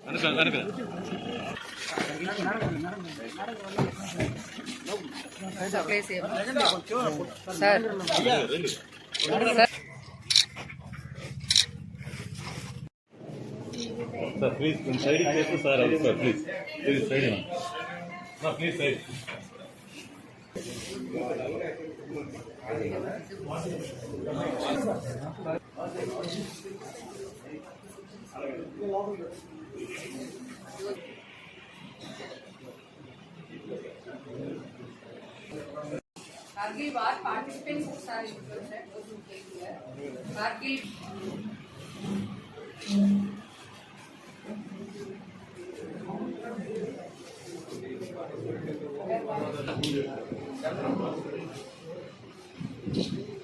వెనక వెనక place sir sir sir please కొంచెం సైడ్ చేస్తే సార్ అది sir please please side please side Kargil war participants ఒకసారి కార్గిల్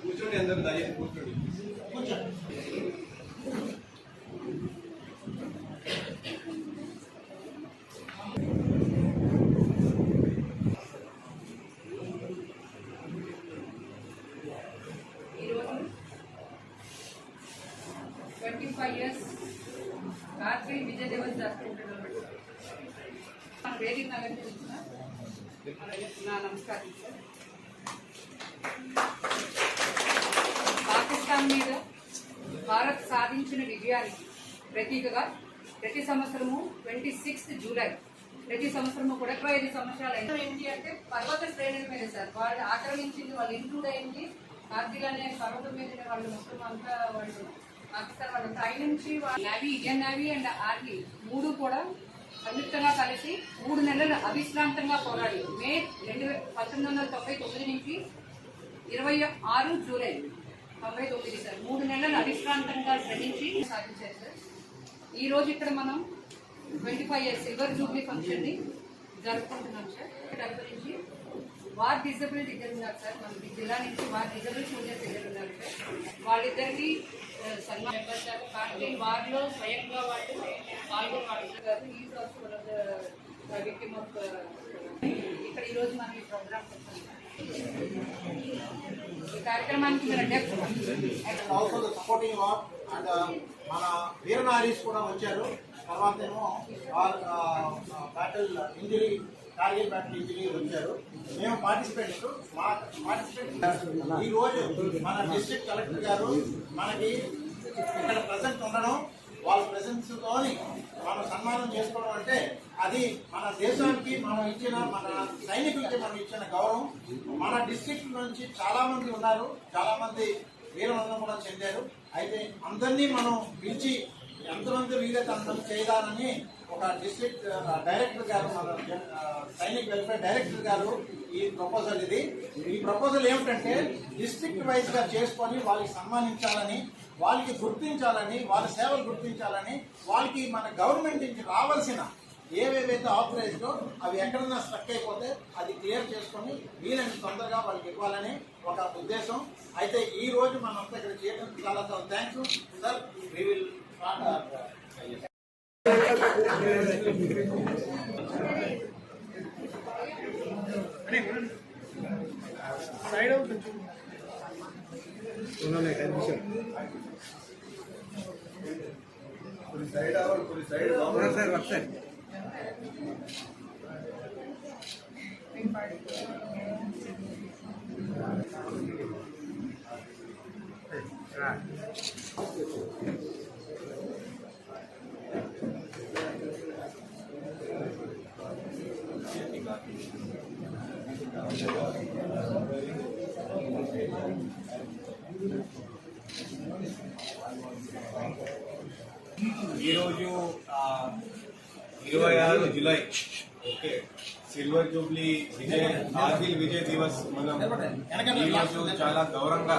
కూర్చోండి అందరూ దయచేసి కూర్చోండి ఈరోజు twenty five years Kargil Vijay Diwas జరుపుకుంటున్నాం మన వేదిక నగర్ నుంచి నా నమస్కారం సార్ పాకిస్తాన్ మీద భారత్ సాధించిన విజయానికి ప్రతీకగా ప్రతి సంవత్సరము ట్వంటీ సిక్స్త్ జూలై ప్రతి సంవత్సరము కూడా ఇరవై ఐదు సంవత్సరాలు అయింది. ఏంటి అంటే పర్వత శ్రేణుల మీద సార్ వాళ్ళు ఆక్రమించింది వాళ్ళు ఇంక్లూడ్ అయింది కార్గిల్ అనే పర్వతం మీద వాళ్ళు మొత్తం అంతా వాళ్ళు పాకిస్తాన్ వాళ్ళు పై నుంచి navy Indian navy and army మూడు కూడా సంయుక్తంగా కలిసి మూడు నెలలు అవిశ్రాంతంగా పోరాడి మే రెండు పంతొమ్మిది వందల తొంభై తొమ్మిది నుంచి ఇరవై ఆరు జూలై తొంభై తొమ్మిది సార్. మూడు నెలలు అవిశ్రాంతంగా శ్రమించి సాధించారు సార్. ఈ రోజు ఇక్కడ మనం twenty five years silver jubilee ఫంక్షన్ని జరుపుకుంటున్నాం సార్. ఇక్కడ గురించి వార్ డిజబుల్ దగ్గర ఉన్నారు సార్. మన జిల్లా నుంచి వార్ డిజబుల్ సోల్జర్స్ దగ్గర ఉన్నారు సార్. వాళ్ళిద్దరికి ఆ, సన్మాన్ మెంబర్స్ గారు కార్గిల్ వార్ స్వయంగా వాళ్ళు పాల్గొని వాళ్ళు గారు ఈ విక్టిమ్ ఆఫ్ ఇక్కడ ఈరోజు రోజు మనం ఈ ప్రోగ్రామ్ ఈ కార్యక్రమానికి మీరు depth the supporting war and మన వీరనారీస్ కూడా వచ్చారు తర్వాత ఏమో బ్యాటిల్ ఇంజరీ కార్గిల్ బ్యాటిల్ వచ్చారు. మేము పార్టిసిపేట్ మా ఈ రోజు మన డిస్ట్రిక్ట్ కలెక్టర్ గారు మనకి ఇక్కడ ప్రజెంట్ ఉండడం వాళ్ళ ప్రెసెన్స్ తోని మనం సన్మానం చేసుకోవడం అంటే అది మన దేశానికి మనం ఇచ్చిన మన సైనికులకి మనం ఇచ్చిన గౌరవం. మన డిస్ట్రిక్ట్ నుంచి చాలా మంది ఉన్నారు. చాలా మంది వీరమరణం కూడా చెందారు. అయితే అందరినీ మనం పిలిచి ఎంతమంది వీలైతే అంతమంది చేయాలని ఒక డిస్ట్రిక్ట్ డైరెక్టర్ గారు మన సైనిక్ వెల్ఫేర్ డైరెక్టర్ గారు ఈ ప్రపోజల్ ఇది. ఈ ప్రపోజల్ ఏమిటంటే డిస్ట్రిక్ట్ వైజ్గా చేసుకొని వాళ్ళకి సన్మానించాలని వాళ్ళకి గుర్తించాలని వాళ్ళ సేవలు గుర్తించాలని వాళ్ళకి మన గవర్నమెంట్ నుంచి రావాల్సిన ఏవేవైతే ఆథరైజ్డో అవి ఎక్కడన్నా స్ట్రక్ అయిపోతే అది క్లియర్ చేసుకొని వీలైన తొందరగా వాళ్ళకి ఇవ్వాలని ఒక ఉద్దేశం. అయితే ఈ రోజు మనం అంతా ఇక్కడ చేయడం చాలా చాలా thanks sir we will side out उन्होंने एडमिशन साइड आउट पूरी साइड आउट सर वक्त सर Right. ఈరోజు ఇరవై ఆరు July okay silver jubilee Vijay Kargil Vijay Diwas మనం ఈరోజు చాలా గౌరవంగా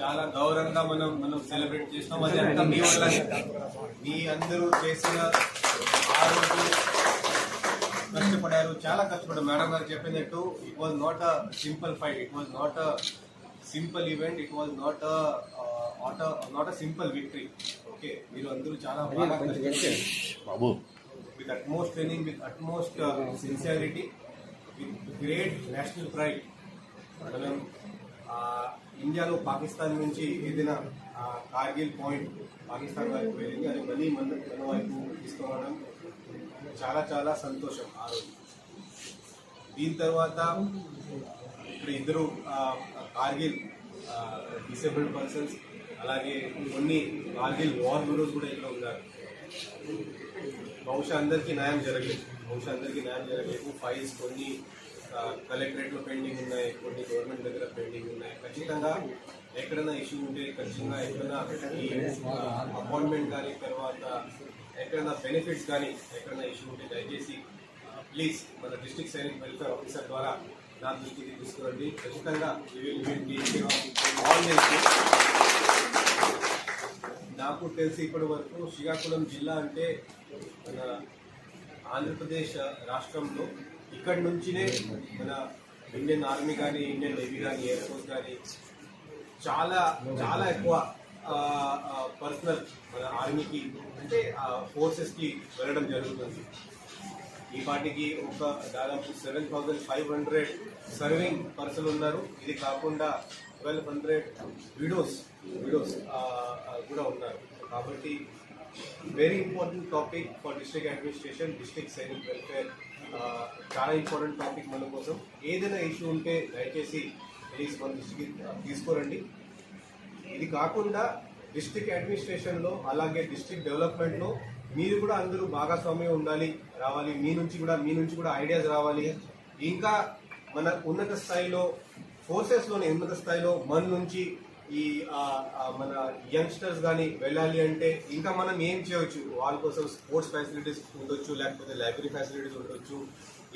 చాలా గౌరవంగా మనం మనం సెలబ్రేట్ చేస్తాం అది అంతా మీ వల్ల మీ అందరూ చేసిన ఆ రోజు కష్టపడారు చాలా కష్టపడారు మేడం గారు చెప్పినట్టు it was not a simple fight it was not a simple event it was not not not a simple victory okay మీరు అందరూ చాలా బాగా బాబు. Utmost training, with utmost uh, sincerity, with great national pride. మనం ఇండియాలో పాకిస్తాన్ నుంచి ఏదైనా Kargil point Pakistan వైపు వెళ్ళింది. అది మళ్ళీ మన మన వైపు తీసుకోవడం చాలా చాలా సంతోషం ఆ రోజు. దీని తర్వాత ఇక్కడ ఇద్దరు కార్గిల్ డిసేబుల్డ్ పర్సన్స్ అలాగే కొన్ని కార్గిల్ వార్ హీరోస్ కూడా ఇక్కడ ఉన్నారు. బహుశా అందరికీ న్యాయం జరగలేదు. బహుశా అందరికీ న్యాయం జరగలేదు. ఫైల్స్ కొన్ని కలెక్టరేట్లో పెండింగ్ ఉన్నాయి కొన్ని గవర్నమెంట్ దగ్గర పెండింగ్ ఉన్నాయి. ఖచ్చితంగా ఎక్కడైనా ఇష్యూ ఉంటే ఖచ్చితంగా ఎక్కడైనా అపాయింట్మెంట్ కానీ తర్వాత ఎక్కడైనా బెనిఫిట్స్ కానీ ఎక్కడైనా ఇష్యూ ఉంటే దయచేసి ప్లీజ్ మన డిస్ట్రిక్ట్ సైనిక్ వెల్ఫేర్ ఆఫీసర్ ద్వారా నా దృష్టికి తీసుకురండి. ఖచ్చితంగా నాకు తెలిసి ఇప్పటి వరకు శ్రీకాకుళం జిల్లా అంటే మన ఆంధ్రప్రదేశ్ రాష్ట్రంలో ఇక్కడి నుంచినే మన ఇండియన్ ఆర్మీ కానీ ఇండియన్ నేవీ కానీ ఎయిర్ ఫోర్స్ కానీ చాలా చాలా ఎక్కువ పర్సనల్ మన ఆర్మీకి అంటే ఫోర్సెస్కి వెళ్ళడం జరుగుతుంది. ఈ పార్టీకి ఒక దాదాపు seven thousand five hundred serving person ఉన్నారు. ఇది కాకుండా ట్వెల్వ్ హండ్రెడ్ విడోస్ విడోస్ కూడా ఉన్నారు. కాబట్టి very important topic for district administration district Sainik welfare చాలా ఇంపార్టెంట్ టాపిక్ మన కోసం. ఏదైనా ఇష్యూ ఉంటే దయచేసి ప్లీజ్ మన దృష్టికి తీసుకోరండి. ఇది కాకుండా డిస్టిక్ అడ్మినిస్ట్రేషన్లో అలాగే డిస్ట్రిక్ట్ డెవలప్మెంట్లో మీరు కూడా అందరూ భాగస్వామ్యం ఉండాలి రావాలి. మీ నుంచి కూడా మీ నుంచి కూడా ఐడియాస్ రావాలి. ఇంకా మన ఉన్నత స్థాయిలో ఫోర్సెస్లోని ఉన్నత స్థాయిలో మన నుంచి ఈ మన యంగ్స్టర్స్ కానీ వెళ్ళాలి అంటే ఇంకా మనం ఏం చేయవచ్చు? వాళ్ళ కోసం స్పోర్ట్స్ ఫెసిలిటీస్ ఉండొచ్చు లేకపోతే లైబ్రరీ ఫెసిలిటీస్ ఉండొచ్చు.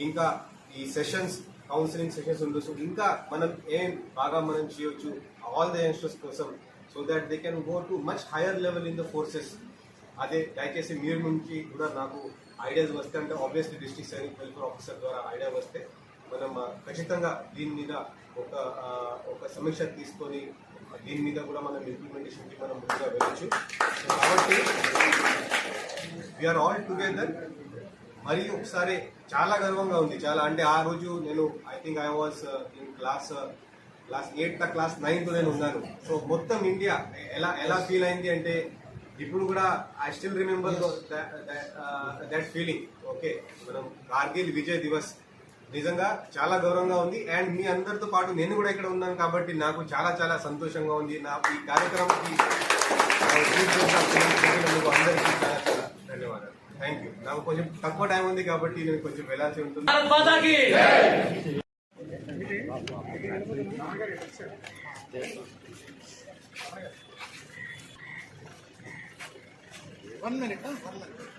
ఇంకా ఈ సెషన్స్ కౌన్సిలింగ్ సెషన్స్ ఉండొచ్చు. ఇంకా మనం ఏం బాగా మనం చేయొచ్చు ఆల్ ద యంగ్స్టర్స్ కోసం so that they can go to much higher level in the forces అదే దయచేసి మీరు నుంచి కూడా నాకు ఐడియాస్ వస్తే అంటే obviously district Sainik welfare officer ద్వారా ఐడియా వస్తే మనం ఖచ్చితంగా దీని మీద ఒక ఒక సమీక్ష తీసుకొని దీని మీద కూడా మనం ఇంప్లిమెంటేషన్కి మనం ముందుగా వెళ్ళొచ్చు. కాబట్టి వీఆర్ ఆల్ టుగెదర్ మరి ఒకసారి చాలా గర్వంగా ఉంది. చాలా అంటే ఆ రోజు నేను I think I was in class class eighth class ninth నేను ఉన్నాను. సో మొత్తం ఇండియా ఎలా ఎలా ఫీల్ అయింది అంటే ఇప్పుడు కూడా I still remember that feeling okay మనం కార్గిల్ విజయ్ దివస్. నిజంగా చాలా గౌరవంగా ఉంది. అండ్ మీ అందరితో పాటు నేను కూడా ఇక్కడ ఉన్నాను కాబట్టి నాకు చాలా చాలా సంతోషంగా ఉంది. నా ఈ కార్యక్రమానికి ధన్యవాదాలు. థ్యాంక్ యూ నాకు కొంచెం తక్కువ టైం ఉంది కాబట్టి నేను కొంచెం వెళ్ళాల్సి ఉంటుంది. One minute one minute